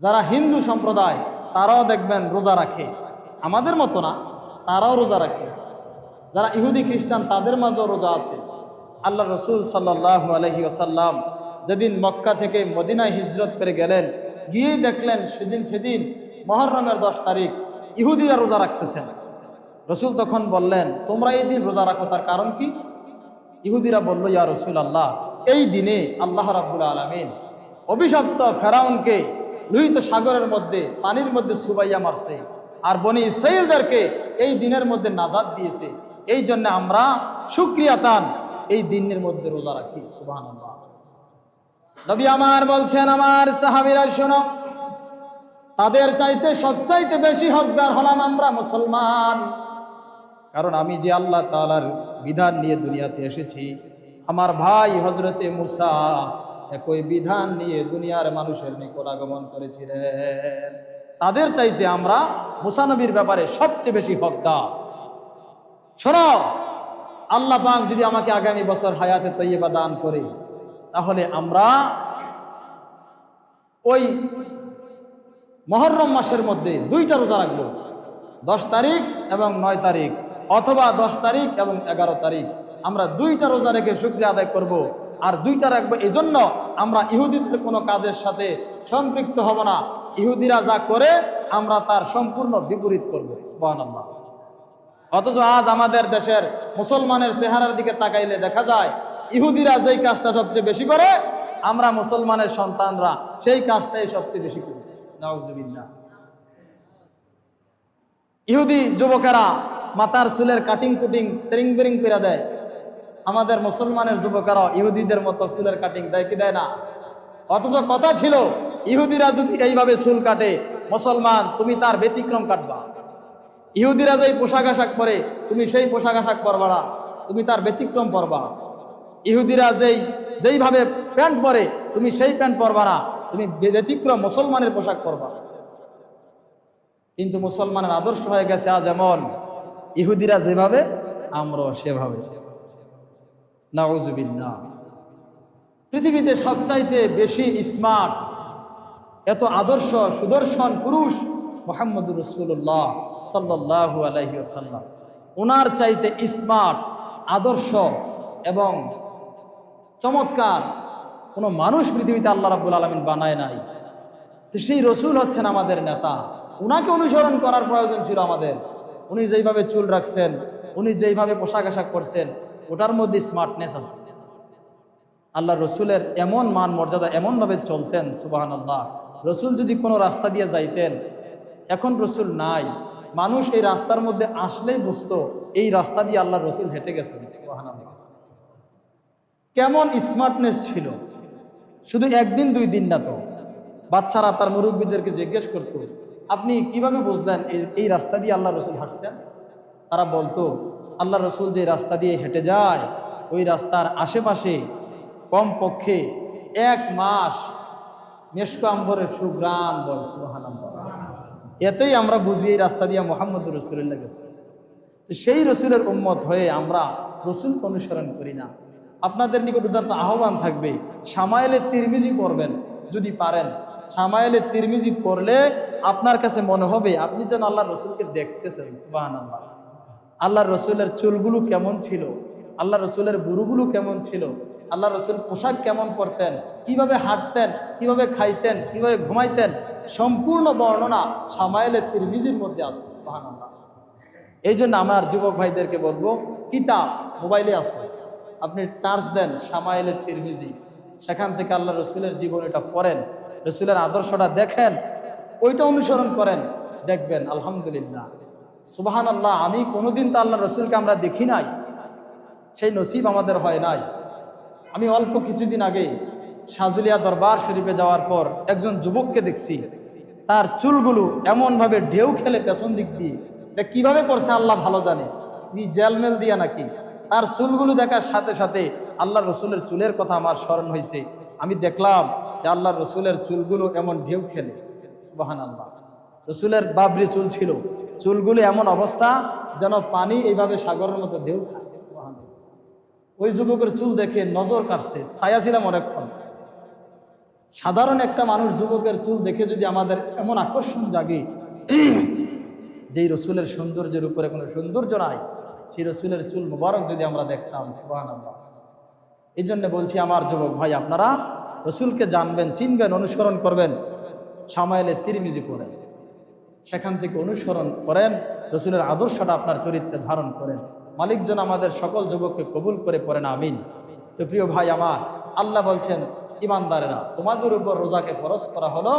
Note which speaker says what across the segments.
Speaker 1: যারা হিন্দু সম্প্রদায়, তারাও দেখবেন রোজা রাখে। আমাদের মতো না, তারাও রোজা রাখে। যারা ইহুদি, খ্রিস্টান, তাদের মাঝেও রোজা আছে। আল্লাহ রসুল সাল্লাহ আলহি আসাল্লাম যেদিন মক্কা থেকে মদিনায় হিজরত করে গেলেন, গিয়েই দেখলেন সেদিন সেদিন মহরমের দশ তারিখ, ইহুদিরা রোজা রাখতেছেন। রসুল তখন বললেন, তোমরা এই দিন রোজা রাখো, তার কারণ কি? ইহুদিরা বলল, ইয়া রসুল আল্লাহ এই দিনে আল্লাহ রাব্বুল আলমিন অভিশপ্ত ফেরাউনকে লোহিত সাগরের মধ্যে, পানির মধ্যে সুবাইয়া মারছে। আর বনি ইসরাইলদেরকে এই দিনের মধ্যে নাজাদ দিয়েছে। এই জন্য আমরা সুক্রিয়াতান এই দিনের মধ্যে রোজা রাখি সুবাহ নবী আমার বলছেন, আমার সাহাবিরা, শোনো, তাদের চাইতে সবচাইতে বেশি হকদার হলাম আমরা মুসলমান। কারণ আমি যে আল্লাহ তালার বিধান নিয়ে দুনিয়াতে এসেছি, আমার ভাই হজরতে মুসা একই বিধান নিয়ে দুনিয়ার মানুষের নিকট আগমন করেছিলেন। তাদের চাইতে আমরা মুসানবীর ব্যাপারে সবচেয়ে বেশি হকদার। শোনো, আল্লাহ পাক যদি আমাকে আগামী বছর হায়াতে তৈবা দান করে, তাহলে আমরা ওই মহরম মাসের মধ্যে দুইটা রোজা রাখব। দশ তারিখ এবং নয় তারিখ, অথবা দশ তারিখ এবং এগারো তারিখ। আমরা দুইটা রোজা রেখে শুক্রিয়া আদায় করব। আর দুইটা রাখব এই জন্য আমরা ইহুদিদের কোনো কাজের সাথে সম্পৃক্ত হব না। ইহুদিরা যা করে, আমরা তার সম্পূর্ণ বিপরীত করব। অথচ আজ আমাদের দেশের মুসলমানের চেহারার দিকে তাকাইলে দেখা যায়, ইহুদিরা যেই কাজটা সবচেয়ে বেশি করে, আমরা মুসলমানের সন্তানরা সেই কাজটাই সবচেয়ে বেশি করি। নাউজুবিল্লাহ। ইহুদি যুবকেরা মাথার চুলের কাটিং কুটিং তেরিং বেরিং করে দেয়। আমাদের মুসলমানের যুবকেরা ইহুদিদের মতো চুলের কাটিং দেয় কি দেয় না? অথচ কথা ছিল, ইহুদিরা যদি এইভাবে চুল কাটে, মুসলমান, তুমি তার ব্যতিক্রম কাটবা। ইহুদিরা যেই পোশাক আশাক পরে, তুমি সেই পোশাক আশাক পরবা না, তুমি তার ব্যতিক্রম পরবা। ইহুদিরা যেই, যেইভাবে প্যান্ট পরে, তুমি সেই প্যান্ট পরবা না, তুমি ব্যতিক্রম মুসলমানের পোশাক পরবা। কিন্তু মুসলমানের আদর্শ হয়ে গেছে আজ এমন, ইহুদিরা যেভাবে, আমরাও সেভাবে। নাউজুবিল্লাহ পৃথিবীতে সবচাইতে বেশি স্মার্ট এত আদর্শ, সুদর্শন পুরুষ মোহাম্মদ রসুল্লাহ সাল্লাহ আলহি আসাল্লাম ওনার চাইতে স্মার্ট আদর্শ এবং চমৎকার কোনো মানুষ পৃথিবীতে আল্লাহ রাবুল আলমিন বানায় নাই। তো সেই রসুল হচ্ছেন আমাদের নেতা। উনাকে অনুসরণ করার প্রয়োজন ছিল আমাদের। উনি যেইভাবে চুল রাখছেন, উনি যেইভাবে পোশাক আশাক করছেন ওটার মধ্যে স্মার্টনেস আছে। আল্লাহ রসুলের এমন মান মর্যাদা এমনভাবে চলতেন সুবাহান আল্লাহ রসুল যদি কোনো রাস্তা দিয়ে যাইতেন, এখন রসুল নাই। মানুষ এই রাস্তার মধ্যে আসলেই বুঝতো, এই রাস্তা দিয়ে আল্লাহ রসুল হেঁটে গেছেন সুবাহান আল্লাহ কেমন স্মার্টনেস ছিল? শুধু একদিন, দুই দিন না তো। বাচ্চারা তার মুরব্বীদেরকে জিজ্ঞেস করতো, আপনি কীভাবে বুঝলেন এই- রাস্তা দিয়ে আল্লাহ রসুল হাঁটছেন? তারা বলতো আল্লাহ রসুল যে রাস্তা দিয়ে হেঁটে যায়, ওই রাস্তার আশেপাশে কমপক্ষে এক মাস মেশক আম্বরের সুগ্রাণ বল সুবাহান এতেই আমরা বুঝি এই রাস্তা দিয়ে মোহাম্মদ রসুল্লাহ গেছে। তো সেই রসুলের উম্মত হয়ে আমরা রসুলকে অনুসরণ করি না। আপনাদের নিকট উদারত আহ্বান থাকবে সামাইলের তিরমিজি পড়বেন যদি পারেন। সামায়েলের তিরমিজি পড়লে আপনার কাছে মনে হবে, আপনি যেন আল্লাহ রসুলকে দেখতেছেন সুবাহান আল্লাহ আল্লাহ রসুলের চুলগুলো কেমন ছিল? আল্লাহ রসুলের বুড়ুগুলো কেমন ছিল? আল্লাহ রসুল পোশাক কেমন পরতেন? কীভাবে হাঁটতেন? কীভাবে খাইতেন? কীভাবে ঘুমাইতেন? সম্পূর্ণ বর্ণনা সামাইলের তিরমিজির মধ্যে আছে এই জন্য আমার যুবক ভাইদেরকে বলব, কিতাব মোবাইলে আছে। আপনি চার্জ দেন সামাইলের তিরমিজি। সেখান থেকে আল্লাহ রসুলের জীবনীটা পড়েন, রসুলের আদর্শটা দেখেন, ওইটা অনুসরণ করেন, দেখবেন, আলহামদুলিল্লাহ। সুবাহান আল্লাহ আমি কোনোদিন তো আল্লাহ রসুলকে আমরা দেখি নাই। সেই নসিব আমাদের হয় নাই। আমি অল্প কিছুদিন আগে সাজুলিয়া দরবার শরীফে যাওয়ার পর একজন যুবককে দেখছি। তার চুলগুলো এমনভাবে ঢেউ খেলে পেছন দিক দিয়ে। এটা কীভাবে করছে আল্লাহ ভালো জানে। ই জেলমেল দিয়া নাকি? তার চুলগুলো দেখার সাথে সাথে আল্লাহ রসুলের চুলের কথা আমার স্মরণ হয়েছে আমি দেখলাম যে আল্লাহ রসুলের চুলগুলো এমন ঢেউ খেলে। সুবাহান আল্লাহ রসুলের বাবরি চুল ছিল। চুলগুলো এমন অবস্থা যেন পানি এইভাবে সাগরের মতো ঢেউ ওই যুবকের চুল দেখে নজর কাটছে ছায়া ছিলাম অনেকক্ষণ। সাধারণ একটা মানুষ যুবকের চুল দেখে যদি আমাদের এমন আকর্ষণ জাগে, যেই রসুলের সৌন্দর্যের উপরে কোনো সৌন্দর্য নাই, সেই রসুলের চুল মুবারক যদি আমরা দেখতাম আল্লাহ এই জন্য বলছি আমার যুবক ভাই, আপনারা রসুলকে জানবেন, চিনবেন, অনুসরণ করবেন। সামাইলে তিরমিজি পড়েন। সেখান থেকে অনুসরণ করেন, রসুলের আদর্শটা আপনার চরিত্রে ধারণ করেন। মালিক যেন আমাদের সকল যুবককে কবুল করে পড়েন, আমিন। তো প্রিয় ভাই আমার, আল্লাহ বলছেন, ইমানদারেরা, তোমাদের উপর রোজাকে ফরজ করা হলো,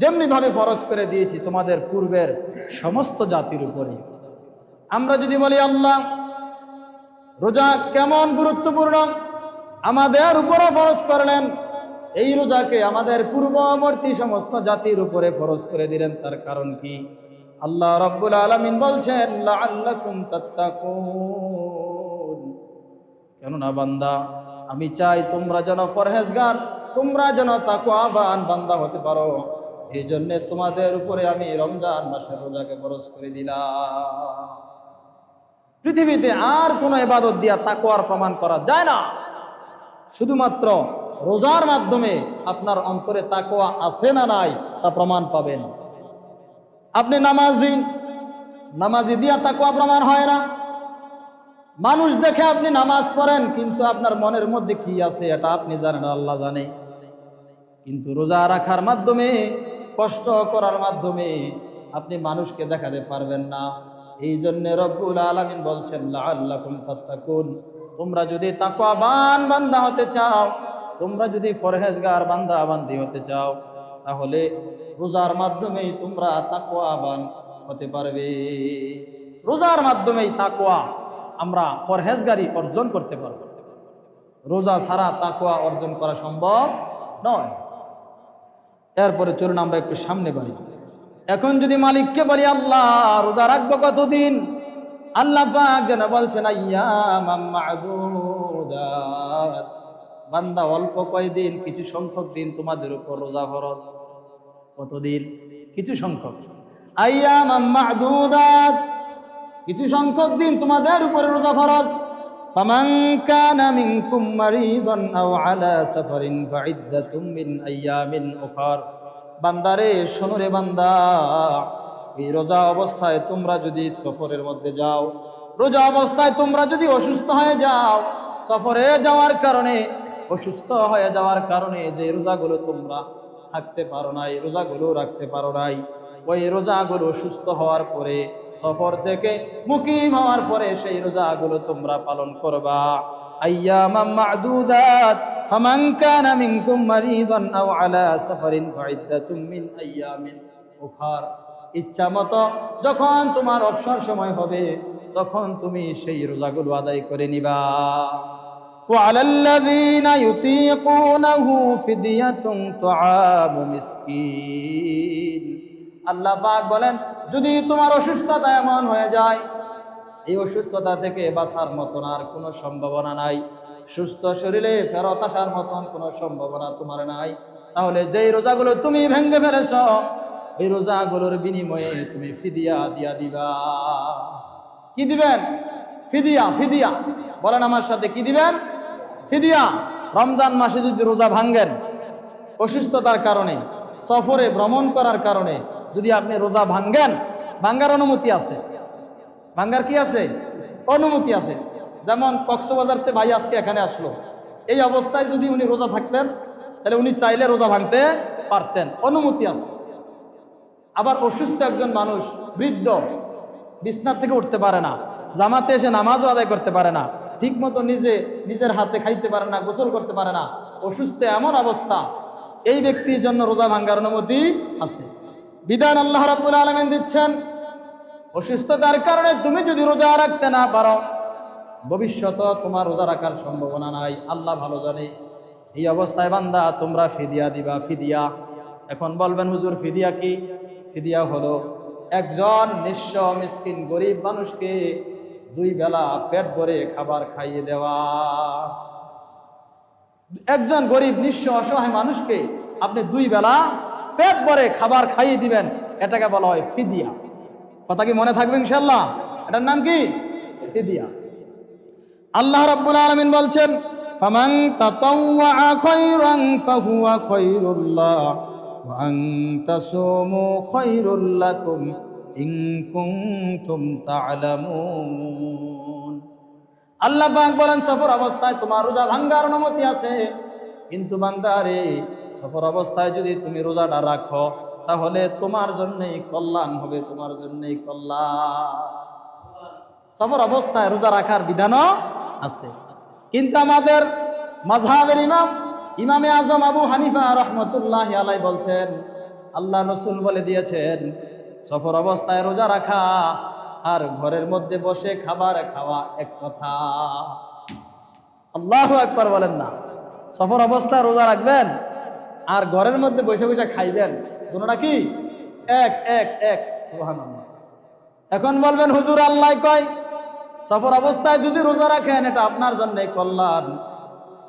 Speaker 1: যেমনিভাবে ফরজ করে দিয়েছি তোমাদের পূর্বের সমস্ত জাতির উপরে আমরা যদি বলি, আল্লাহ, রোজা কেমন গুরুত্বপূর্ণ? আমাদের উপরও ফরজ করলেন এই রোজাকে আমাদের পূর্ববর্তী সমস্ত জাতির উপরে ফরজ করে দিলেন, তার কারণ কি? আল্লাহ রব্বুল আলমিন বলছেন কেননা বান্দা, আমি চাই তোমরা যেন ফরহেজগার তোমরা যেন তাকুয়াবান বান্দা হতে পারো। এই জন্যে তোমাদের উপরে আমি রমজান মাসের রোজাকে ফরজ করে দিলাম। পৃথিবীতে আর কোনো এবাদত দিয়া তাকোয়ার প্রমাণ করা যায় না। শুধুমাত্র রোজার মাধ্যমে আপনার অন্তরে তাকোয়া আছে না নাই তা প্রমাণ পাবেন। আপনি নামাজি নামাজি দিয়া তাকোয়া প্রমাণ হয় না। মানুষ দেখে আপনি নামাজ পড়েন, কিন্তু আপনার মনের মধ্যে কি আছে এটা আপনি জানেন, আল্লাহ জানে। কিন্তু রোজা রাখার মাধ্যমে, কষ্ট করার মাধ্যমে আপনি মানুষকে দেখাতে পারবেন না। এই জন্য রব্বুল আলমিন বলছেন তাত্তাকুন। তোমরা যদি তাকওয়াবান বান্দা হতে চাও তোমরা যদি ফরহেজগার বান্দা বান্দি হতে চাও, তাহলে রোজার মাধ্যমেই তোমরা তাকুয়া তাকওয়াবান হতে পারবে। রোজার মাধ্যমেই তাকওয়া আমরা পরহেজগারি অর্জন করতে পারব। রোজা ছাড়া তাকওয়া অর্জন করা সম্ভব নয়। এরপরে চলুন আমরা একটু সামনে বাড়ি। এখন যদি মালিককে বলি, আল্লাহ, রোজা রাখব কতদিন? আল্লাহ যেন বলছেন আইয়ামাম মা'দুদাত। বান্দা অল্প কয়দিন কিছু সংখ্যক দিন তোমাদের উপর রোজা ফরজ কতদিন কিছু সংখ্যক আইয়ামাম মা'দুদাত। কিছু সংখ্যক দিন তোমাদের উপরে রোজা ফরজ فمن كان منكم مريضا او على سفر فعدة من ايام اخر বান্দারে শোনো রে বান্দা এই রোজা অবস্থায় তোমরা যদি সফরের মধ্যে যাও রোজা অবস্থায় তোমরা যদি অসুস্থ হয়ে যাও সফরে যাওয়ার কারণে অসুস্থ হয়ে যাওয়ার কারণে যে রোজাগুলো তোমরা থাকতে পারো নাই, রোজাগুলো রাখতে পারো নাই, ওই রোজাগুলো সুস্থ হওয়ার পরে, সফর থেকে মুকিম হওয়ার পরে সেই রোজাগুলো তোমরা পালন করবা। যখন তোমার অবসর সময় হবে, তখন তুমি সেই রোজাগুলো আদায় করে নিবা। وعلى الذين يطيقونه فدية طعام مسكين আল্লাহ পাক বলেন যদি তোমার অসুস্থতা এমন হয়ে যায় এই অসুস্থতা থেকে বাঁচার মতন আর কোনো সম্ভাবনা নাই সুস্থ শরীরে ফেরত আসার মতন কোনো সম্ভাবনা তোমার নাই তাহলে যেই রোজাগুলো তুমি ভেঙ্গে ফেলেছ এই রোজাগুলোর বিনিময়ে তুমি ফিদিয়া দিয়া দিবা কি দিবেন ফিদিয়া ফিদিয়া বলেন আমার সাথে কি দিবেন ফিদিয়া, রমজান মাসে যদি রোজা ভাঙ্গেন অসুস্থতার কারণে, সফরে ভ্রমণ করার কারণে যদি আপনি রোজা ভাঙ্গেন ভাঙ্গার অনুমতি আছে। ভাঙ্গার কি আছে? অনুমতি আছে। যেমন কক্সবাজারতে ভাই আজকে এখানে আসলো। এই অবস্থায় যদি উনি রোজা থাকতেন, তাহলে উনি চাইলে রোজা ভাঙতে পারতেন। অনুমতি আছে। আবার অসুস্থ একজন মানুষ, বৃদ্ধ, বিছনার থেকে উঠতে পারে না, জামাতে এসে নামাজও আদায় করতে পারে না। ঠিক মতো নিজে, নিজের হাতে খাইতে পারে না, গোসল করতে পারে না, অসুস্থ এমন অবস্থা। এই ব্যক্তির জন্য রোজা ভাঙ্গার অনুমতি আছে। বিধান আল্লাহ রাব্বুল আলামিন দিচ্ছেন, অসুস্থতার কারণে তুমি যদি রোজা রাখতে না পারো, ভবিষ্যত তোমার রোজা রাখার সম্ভাবনা নাই। আল্লাহ ভালো জানে, এই অবস্থায় বান্দা, তোমরা ফিদিয়া দিবা, ফিদিয়া। এখন বলবেন, হুজুর, ফিদিয়া কি? ফিদিয়া হলো একজন নিঃস্ব, মিসকিন, গরিব মানুষকে দুই বেলা পেট ভরে খাবার খাইয়ে দেওয়া একজন গরিব নিঃস্ব অসহায় মানুষকে আপনি দুই বেলা পেট ভরে খাবার খাইয়ে দিবেন এটাকে বলা হয় ফিদিয়া কথা কি মনে থাকবে ইনশাল্লাহ এটার নাম কি ফিদিয়া আল্লাহ রাব্বুল আলামিন বলছেন فمن تطوع خيرا فهو خير الله وأن تصوموا خير لكم ইং কুনতুম তা'লামুন। আল্লাহ পাক বলেন, সফর অবস্থায় তোমার রোজা ভাঙ্গার অনুমতি আছে। কিন্তু বান্দারে, সফর অবস্থায় যদি তুমি রোজাটা রাখো, তাহলে তোমার জন্যই কল্যাণ হবে, তোমার জন্যই কল্যাণ। সফর অবস্থায় রোজা রাখার বিধানও আছে। কিন্তু আমাদের মাঝহাবের ইমাম, ইমামে আজম আবু হানিফা রহমতুল্লাহ আলাই বলছেন, আল্লাহ রসুল বলে দিয়েছেন সফর অবস্থায় রোজা রাখা আর ঘরের মধ্যে বসে খাবার খাওয়া এক কথা। আল্লাহ একবার বলেন না। সফর অবস্থায় রোজা রাখবেন আর ঘরের মধ্যে বসে বসে খাইবেন। দুটা কি? এক এক এক। এখন বলবেন, হুজুর, আল্লাহ কয়, সফর অবস্থায় যদি রোজা রাখেন, এটা আপনার জন্য কল্যাণ।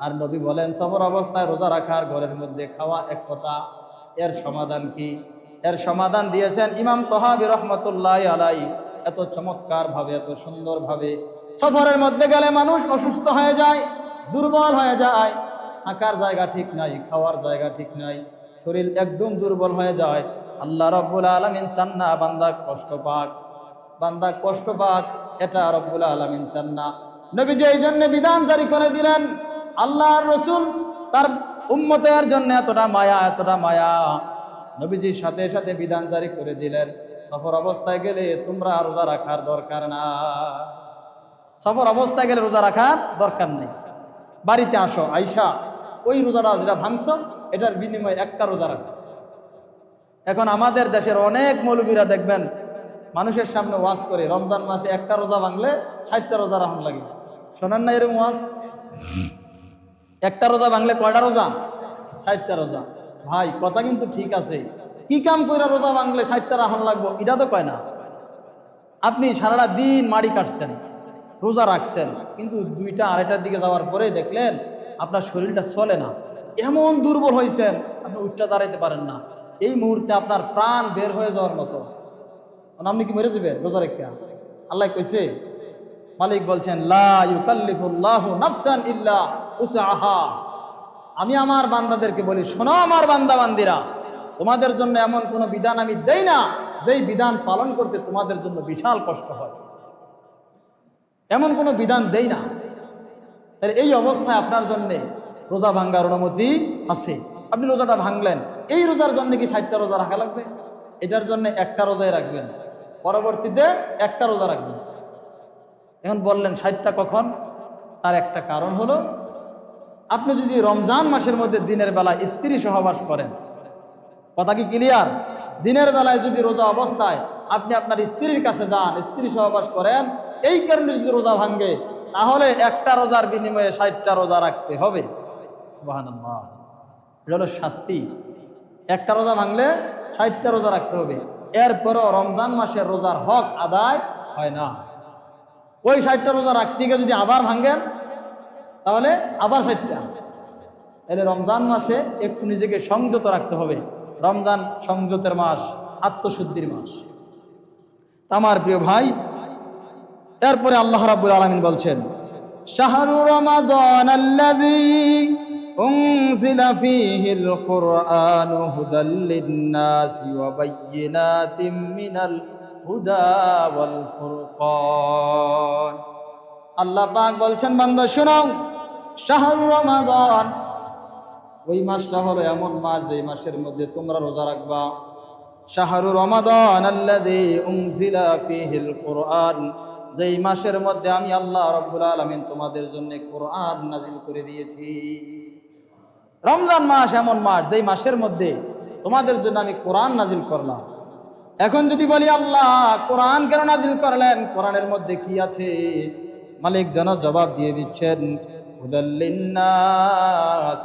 Speaker 1: আর নবী বলেন, সফর অবস্থায় রোজা রাখার ঘরের মধ্যে খাওয়া এক কথা। এর সমাধান কি? এর সমাধান দিয়েছেন ইমাম তহাবি রহমতুল্লাহ আলাই এত চমৎকার ভাবে এত সুন্দর ভাবে সফরের মধ্যে গেলে মানুষ অসুস্থ হয়ে যায়, দুর্বল হয়ে যায়। আঁকার জায়গা ঠিক নাই, খাওয়ার জায়গা ঠিক নাই, শরীর একদম দুর্বল হয়ে যায়। আল্লাহ রব্বুল আলমিন চান না বান্দা কষ্ট পাক। বান্দা কষ্ট পাক, এটা রব্বুল আলমিন চান না। নবীজি এই জন্য বিধান জারি করে দিলেন, আল্লাহর রসুল তার উম্মতের জন্য এতটা মায়া এতটা মায়া। নবীজির সাথে সাথে বিধান জারি করে দিলেন। সফর অবস্থায় গেলে তোমরা রোজা রাখার দরকার না। সফর অবস্থায় গেলে রোজা রাখার দরকার নেই। বাড়িতে আসো, আইসা, ওই রোজাটা যেটা ভাঙছ, এটার বিনিময়ে একটা রোজা রাখো। এখন আমাদের দেশের অনেক মৌলবীরা দেখবেন, মানুষের সামনে ওয়াজ করে, রমজান মাসে একটা রোজা ভাঙলে ষাটটা রোজা রাখুন লাগে। শোনেন না এরকম ওয়াজ? একটা রোজা ভাঙলে কয়টা রোজা? ষাটটা রোজা। ভাই, কথা কিন্তু ঠিক আছে। কি কাম করে রোজা ভাঙলে ষাটটা রাখুন লাগবো? এটা তো কয় না। আপনি সারাটা দিন মাড়ি কাটছেন, রোজা রাখছেন, কিন্তু দুইটা, আড়াইটার দিকে যাওয়ার পরে দেখলেন আপনার শরীরটা চলে না। এমন দুর্বল হয়েছেন আপনি উঠটা দাঁড়াইতে পারেন না। এই মুহূর্তে আপনার প্রাণ বের হয়ে যাওয়ার মতো। আপনি কি মরে যাবেন রোজা রেখা। আল্লাহ কইছে, মালিক বলছেন, লা ইউকাল্লিফুল্লাহু নাফসান ইল্লা উসআহা। আমি আমার বান্দাদেরকে বলি, শোনো আমার বান্দা বান্দিরা তোমাদের জন্য এমন কোনো বিধান আমি দেই না, যেই বিধান পালন করতে তোমাদের জন্য বিশাল কষ্ট হয়। এমন কোনো বিধান দেই না। তাহলে এই অবস্থায় আপনার জন্য রোজা ভাঙ্গার অনুমতি আছে। আপনি রোজাটা ভাঙলেন, এই রোজার জন্য কি ষাটটা রোজা রাখা লাগবে? এটার জন্য একটা রোজাই রাখবেন, পরবর্তীতে একটা রোজা রাখবেন। এখন বললেন, ষাটটা কখন? তার একটা কারণ হলো আপনি যদি রমজান মাসের মধ্যে দিনের বেলায় স্ত্রী সহবাস করেন, কথা কি ক্লিয়ার দিনের বেলায় যদি রোজা অবস্থায় আপনি আপনার স্ত্রীর কাছে যান, স্ত্রী সহবাস করেন, এই কারণে যদি রোজা ভাঙ্গে তাহলে একটা রোজার বিনিময়ে ষাটটা রোজা রাখতে হবে। এটা হলো শাস্তি। একটা রোজা ভাঙলে ষাটটা রোজা রাখতে হবে। এরপরও রমজান মাসের রোজার হক আদায় হয় না। ওই ষাটটা রোজা রাখতে গিয়ে যদি আবার ভাঙ্গেন তাহলে আবার ষাটটা এলে রমজান মাসে একটু নিজেকে সংযত রাখতে হবে। রমজান সংযতের মাস, আত্মশুদ্ধির মাস। আমার প্রিয় ভাই, এরপরে আল্লাহ রাব্বুল আলামিন বলছেন, শাহরু রমাদান কুরআনু হুদাল লিন-নাসি ওয়া বায়্যিনাতিম মিনাল হুদা ওয়াল ফুরকান। আল্লাহ পাক বলছেন, বান্দা শোনো শাহরু রমাদান। ওই মাসটা হলো এমন মাস যেই মাসের মধ্যে তোমরা রোজা রাখবা। শাহরু রমাদান ফীহিল কুরআন। যেই মাসের মধ্যে আমি আল্লাহ রব্বুল আলামিন তোমাদের জন্য কোরআন নাজিল করে দিয়েছি। রমজান মাস এমন মাস যেই মাসের মধ্যে তোমাদের জন্য আমি কোরআন নাজিল করলাম। এখন যদি বলি, আল্লাহ, কোরআন কেন নাজিল করলেন? কোরআনের মধ্যে কি আছে? মালিক যেন জবাব দিয়ে দিচ্ছেন হুদাল্লিন্নাস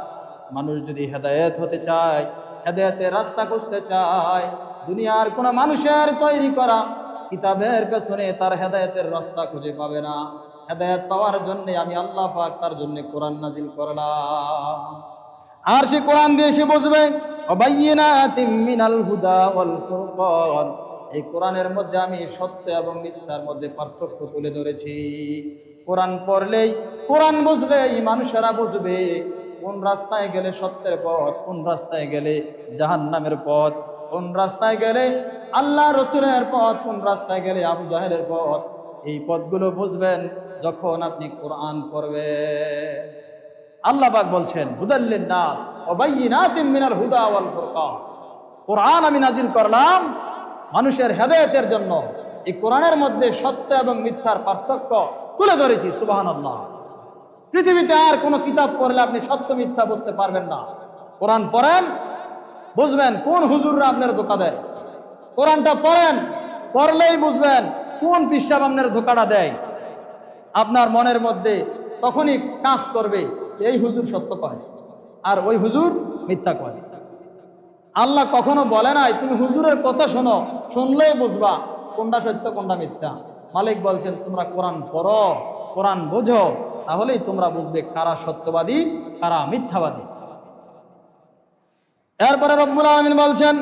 Speaker 1: মানুষ যদি হেদায়েত হতে চায়, হেদায়েতের রাস্তা খুঁজতে চায়, দুনিয়ার কোনো মানুষের তৈরি করা কিতাবের পেছনে তার হেদায়েতের রাস্তা খুঁজে পাবে না। হেদায়েত পাওয়ার জন্য আমি আল্লাহ পাক তার জন্য কোরআন নাজিল করলাম। আর সে কোরআন দিয়ে সে বুঝবে হুদা এই কোরআনের মধ্যে আমি সত্য এবং মিথ্যার মধ্যে পার্থক্য তুলে ধরেছি। কোরআন পড়লেই, কোরআন বুঝলেই মানুষেরা বুঝবে কোন রাস্তায় গেলে সত্যের পথ, কোন রাস্তায় গেলে জাহান্নামের পথ, কোন রাস্তায় গেলে আল্লাহ রসুলের পথ, কোন রাস্তায় গেলে আবু জাহেলের পথ। এই পথগুলো বুঝবেন যখন আপনি কোরআন পড়বেন। আল্লাহ পাক বলছেন হুদাল্লিন নাস মিনাল হুদা ওয়াল কোরআন আমি নাজিল করলাম মানুষের হেদায়েতের জন্য। এই কোরআনের মধ্যে সত্য এবং মিথ্যার পার্থক্য তুলে ধরেছি, সুবহানাল্লাহ। পৃথিবীতে আর কোনো কিতাব পড়লে আপনি সত্য মিথ্যা বুঝতে পারবেন না। কোরআন পড়েন, বুঝবেন কোন হুজুররা আপনার ধোকা দেয়। কোরআনটা পড়েন, পড়লেই বুঝবেন কোন পিসাব আপনার ধোকাটা দেয়। আপনার মনের মধ্যে তখনই কাজ করবে এই হুজুর সত্য কয়, আর ওই হুজুর মিথ্যা কয়। আল্লাহ কখনো বলে নাই, তুমি হুজুরের কথা শোনো, শুনলেই বুঝবা কোনটা সত্য, কোনটা মিথ্যা। মালিক বলছেন, তোমরা কোরআন পড়ো, কোরআন বোঝো, তাহলেই তোমরা বুঝবে কারা সত্যবাদী, কারা মিথ্যাবাদী। এরপরে রব্বুল আলামিন বলছেন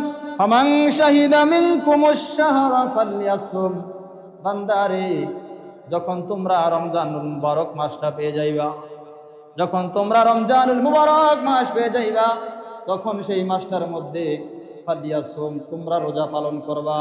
Speaker 1: যখন তোমরা রমজানুল মুবারক মাসটা পেয়ে যাইবা, যখন তোমরা রমজানুল মুবারক মাস পেয়ে যাইবা, তখন সেই মাসটার মধ্যে ফালিয়াসুম তোমরা রোজা পালন করবা।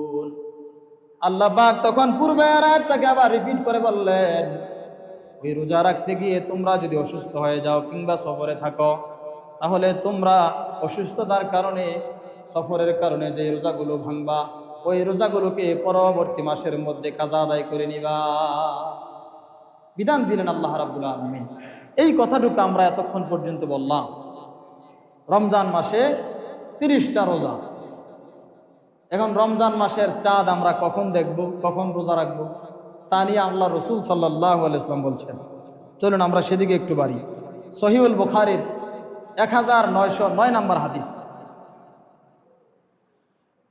Speaker 1: আল্লাহ পাক তখন পূর্বের তাকে আবার রিপিট করে বললেন, ওই রোজা রাখতে গিয়ে তোমরা যদি অসুস্থ হয়ে যাও কিংবা সফরে থাকো, তাহলে তোমরা অসুস্থতার কারণে, সফরের কারণে যে রোজাগুলো ভাঙবা, ওই রোজাগুলোকে পরবর্তী মাসের মধ্যে কাজা আদায় করে নিবা। বিধান দিলেন আল্লাহ রাবুল আলমিন। এই কথাটুকু আমরা এতক্ষণ পর্যন্ত বললাম। রমজান মাসে তিরিশটা রোজা। এখন রমজান মাসের চাঁদ আমরা কখন দেখব? কখন রোজা রাখব? তা নিয়ে আল্লাহ রসুল সাল্লাহ আলাইসলাম বলছেন, চলুন আমরা সেদিকে একটু বাড়ি। সহিউল বুখারির এক হাজার নয়শো নয় নম্বর হাদিস।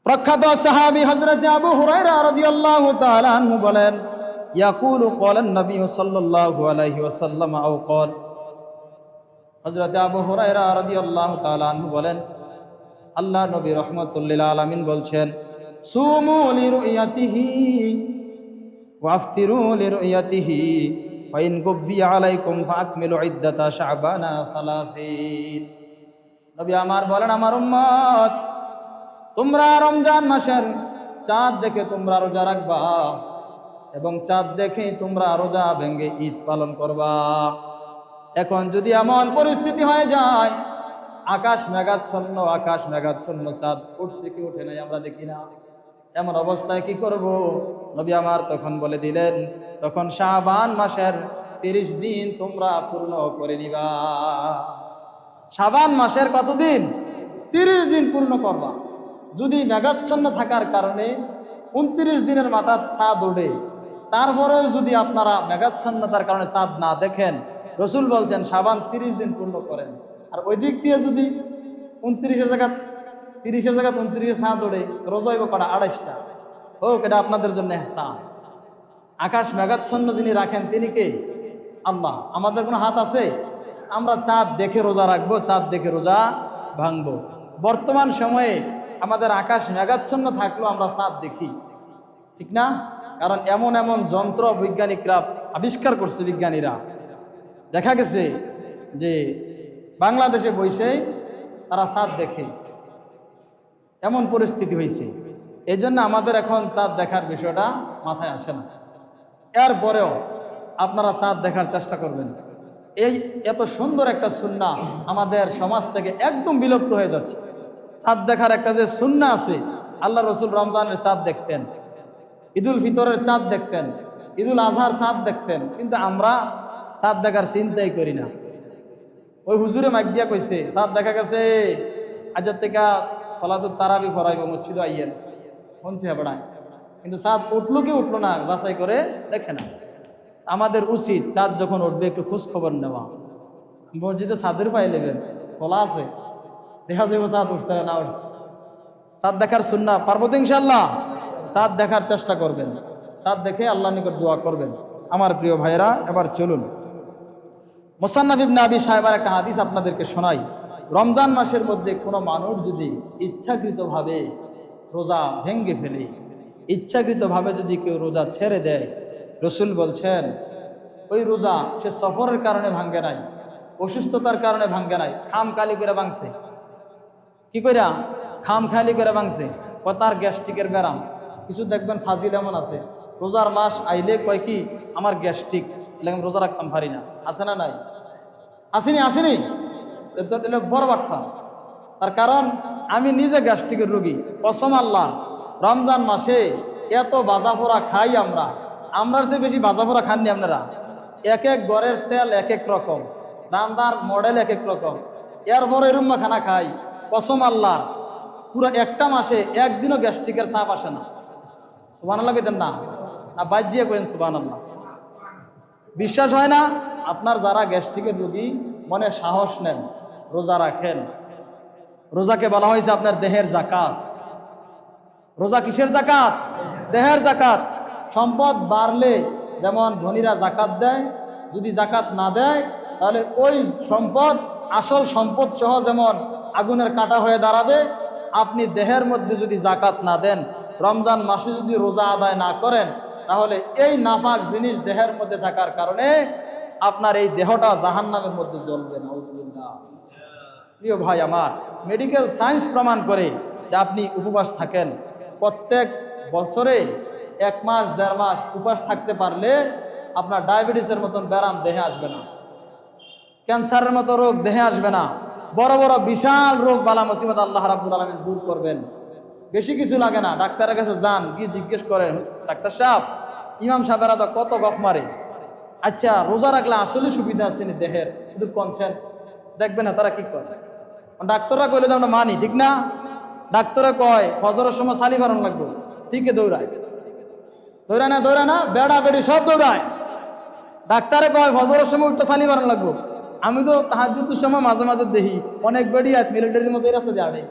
Speaker 1: প্রখ্যাত সাহাবি হজরত আবু হুরাইরা রাদিয়াল্লাহু তাআলা আনহু বলেন, ইয়াকুলু ক্বালান নবী সাল্লাল্লাহু আলাইহি ওয়াসাল্লাম আও ক্বাল। হযরত আবু হুরায়রা রাদিয়াল্লাহু তাআলা আনহু বলেন আল্লাহ নবী রহমতুল্লিল আলামিন বলছেন উম্মত, তোমরা রমজান মাসের চাঁদ দেখে তোমরা রোজা রাখবা এবং চাঁদ তোমরা রোজা ভেঙ্গে ঈদ পালন করবা। এখন যদি এমন পরিস্থিতি হয়ে যায় আকাশ মেঘাচ্ছন্ন আকাশ মেঘাচ্ছন্ন, চাঁদ উঠছে কি উঠে নাই আমরা দেখি না। এমন অবস্থায় কি করব? নবী আমার তখন বলে দিলেন, তখন শাবান মাসের তিরিশ দিন তোমরা পূর্ণ করে নিবা। শাবান মাসের কতদিন? তিরিশ দিন পূর্ণ করবা। যদি মেঘাচ্ছন্ন থাকার কারণে উনত্রিশ দিনের মাথা চাঁদ ওঠে তারপরেও যদি আপনারা মেঘাচ্ছন্নতার কারণে চাঁদ না দেখেন, রসুল বলছেন সাবান তিরিশ দিন পূর্ণ করেন। আর ওই দিক দিয়ে যদি উনত্রিশের জায়গা তিরিশের জায়গা উনত্রিশে চাঁদ ওঠে রোজা হইব কটা আড়াইশটা। হোক, এটা আপনাদের জন্য এহসান। আকাশ মেঘাচ্ছন্ন যিনি রাখেন, তিনি কে? আল্লাহ। আমাদের কোনো হাত আছে? আমরা চাঁদ দেখে রোজা রাখব, চাঁদ দেখে রোজা ভাঙবো। বর্তমান সময়ে আমাদের আকাশ মেঘাচ্ছন্ন থাকলেও আমরা চাঁদ দেখি। ঠিক না? কারণ এমন এমন যন্ত্র বৈজ্ঞানিকরা আবিষ্কার করছে বিজ্ঞানীরা। দেখা গেছে যে বাংলাদেশে বসে তারা চাঁদ দেখে। এমন পরিস্থিতি হয়েছে এই জন্য আমাদের এখন চাঁদ দেখার বিষয়টা মাথায় আসে না। এরপরেও আপনারা চাঁদ দেখার চেষ্টা করবেন। এই এত সুন্দর একটা সুন্না আমাদের সমাজ থেকে একদম বিলুপ্ত হয়ে যাচ্ছে। চাঁদ দেখার একটা যে সুন্না আছে, আল্লাহ রসুল রমজানের চাঁদ দেখতেন। ঈদুল ফিতরের চাঁদ দেখতেন। ঈদুল আজহার চাঁদ দেখতেন। কিন্তু আমরা চাঁদ দেখার চিন্তাই করি না। ওই হুজুরে মাইক দিয়া কইছে চাঁদ দেখা গেছে আজের থেকে সলাতুর তারাবি ফরাইব, মসজিদ আইয়েন। শুনছে বেড়ায় কিন্তু চাঁদ উঠল কি উঠল না, যাচাই করে দেখে না। আমাদের উচিত চাঁদ যখন উঠবে একটু খোঁজ খবর নেওয়া। মসজিদে চাঁদের পাই নেবেন খোলা আছে। দেখা যাবে চাঁদ উঠছে না উঠছে। চাঁদ দেখার সুন্না পারব তো ইনশাল্লাহ চাঁদ দেখার চেষ্টা করবেন। চাঁদ দেখে আল্লাহ নিকট দোয়া করবেন। আমার প্রিয় ভাইরা এবার চলুন। মোসান্নাফ ইবনে আবি সাহেবার একটা হাদিস আপনাদেরকে শোনাই। রমজান মাসের মধ্যে কোনো মানুষ যদি ইচ্ছাকৃতভাবে রোজা ভেঙ্গে ফেলে, ইচ্ছাকৃতভাবে যদি কেউ রোজা ছেড়ে দেয়, রসুল বলছেন, ওই রোজা সে সফরের কারণে ভাঙ্গে নাই, অসুস্থতার কারণে ভাঙ্গে নাই, খাম কালি করে ভাঙছে। কি কইরা? খাম খালি করে ভাঙছে। ও তার গ্যাস্ট্রিকের ব্যারাম। কিছু দেখবেন ফাজিল এমন আছে, রোজার মাস আইলে কয় কি, আমার গ্যাস্ট্রিক। এলে আমি রোজা রাখতাম পারি না। আছে না নাই? আসেনি আসেনি? এ তো এলে বড় বার্তা। তার কারণ, আমি নিজে গ্যাস্ট্রিকের রোগী। কসম আল্লাহ, রমজান মাসে এত বাজাফোড়া খাই আমরা। আমরার চেয়ে বেশি বাজাফোড়া খাননি আপনারা। এক এক গড়ের তেল এক এক রকম। রান্নার মডেল এক এক রকম। এরপর এরুম্মা খানা খাই। কসম আল্লাহ, পুরো একটা মাসে একদিনও গ্যাস্ট্রিকের চাপ আসে না। সুবান আল্লাহ কইতেন না। না বাজ্যিয়ে কেন সুবান আল্লাহ বিশ্বাস হয় না? আপনার যারা গ্যাস্ট্রিকের রোগী, মনে সাহস নেন, রোজা রাখেন। রোজাকে বলা হয়েছে আপনার দেহের জাকাত। রোজা কিসের জাকাত? দেহের জাকাত। সম্পদ বাড়লে যেমন ধনীরা জাকাত দেয়, যদি জাকাত না দেয়, তাহলে ওই সম্পদ, আসল সম্পদ সহ যেমন আগুনের কাটা হয়ে দাঁড়াবে, আপনি দেহের মধ্যে যদি জাকাত না দেন, রমজান মাসে যদি রোজা আদায় না করেন তাহলে এই নাফাক জিনিস দেহের মধ্যে থাকার কারণে আপনার এই দেহটা জাহান্নামের মধ্যে জ্বলবে নাউজুবিল্লাহ প্রিয় ভাই আমার মেডিকেল সায়েন্স প্রমাণ করে যে আপনি উপবাস থাকেন। প্রত্যেক বছরে এক মাস, দেড় মাস উপবাস থাকতে পারলে আপনার ডায়াবেটিসের মতন ব্যারাম দেহে আসবে না। ক্যান্সারের মতো রোগ দেহে আসবে না। বড় বড় বিশাল রোগ বালা মুসিবত আল্লাহ রাব্বুল আলমিন দূর করবেন। বেশি কিছু লাগে না। ডাক্তারের কাছে যান কি জিজ্ঞেস করেন, ডাক্তার সাহেব ইমাম সাহেবেরা তো কত গফ মারে? আচ্ছা রোজা রাখলে আসলে সুবিধা আছে নি দেহের? কিন্তু কনছেন দেখবে না তারা কি করে? ডাক্তাররা কইলে তো আমরা মানি, ঠিক না? ডাক্তারে কয়, ফজরের সময় সালি বারণ লাগবে। ঠিকই দৌড়ায়। দৌড়ায় না দৌড়ায় না, বেড়া বেড়ি সব দৌড়ায়। ডাক্তারে কয়, ফজরের সময় উঠতে সালি বারণ লাগবো। আমি তো তাহার তাহাজুতের সময় মাঝে মাঝে দেখি, অনেক বেড়ি আর মিলিটারির মতো দিয়ে আড়ে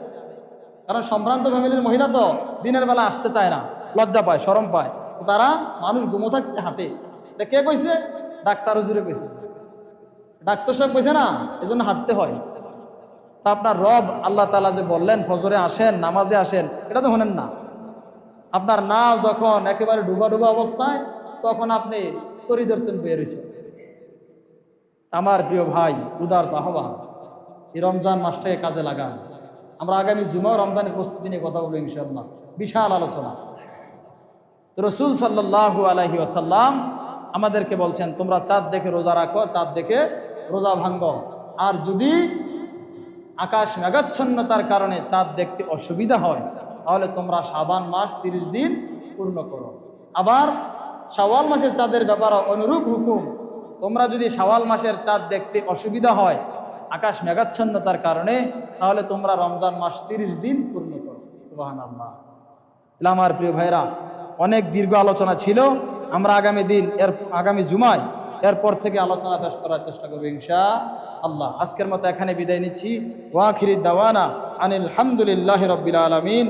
Speaker 1: কারণ সম্ভ্রান্ত ফ্যামিলির মহিলা তো দিনের বেলা আসতে চায় না, লজ্জা পায়, শরম পায়। তারা মানুষ গুমো থাকতে হাঁটে। এটা কে কইছে? ডাক্তার হুজুরে কইছে। ডাক্তার সাহেব কইছে না, এজন্য হাঁটতে হয়। তা আপনার রব আল্লাহ তালা যে বললেন, ফজরে আসেন, নামাজে আসেন, এটা তো শোনেন না। আপনার নাও যখন একেবারে ডুবা ডুবা অবস্থায়, তখন আপনি তরি ধরতেন বের হয়েছে আমার প্রিয় ভাই উদার আহ্বান, এই রমজান মাসটাকে কাজে লাগান। আমরা আগামী জুমাও রমজানের প্রস্তুতি নিয়ে কথা বলব ইনশাল্লাহ বিশাল আলোচনা। রসুল সাল্লাহু আলহি আসাল্লাম আমাদেরকে বলছেন, তোমরা চাঁদ দেখে রোজা রাখো, চাঁদ দেখে রোজা ভাঙ্গ আর যদি আকাশ মেঘাচ্ছন্নতার কারণে চাঁদ দেখতে অসুবিধা হয়, তাহলে তোমরা সাবান মাস তিরিশ দিন পূর্ণ করো। আবার শাওয়াল মাসের চাঁদের ব্যাপারে অনুরূপ হুকুম, তোমরা যদি শাওয়াল মাসের চাঁদ দেখতে অসুবিধা হয়, আকাশ মেঘাচ্ছন্নতার কারণে, তাহলে তোমরা রমজান মাস তিরিশ দিন পূর্ণ করো। আল্লাহ আমার প্রিয় ভাইরা অনেক দীর্ঘ আলোচনা ছিল। আমরা আগামী দিন এর, আগামী জুমায় এরপর থেকে আলোচনা পেশ করার চেষ্টা করব ইনশা আল্লাহ আজকের মতো এখানে বিদায় নিচ্ছি। ওয়াখিরি দাওয়ানা আনিল হামদুলিল্লাহ রবিল আলমিন।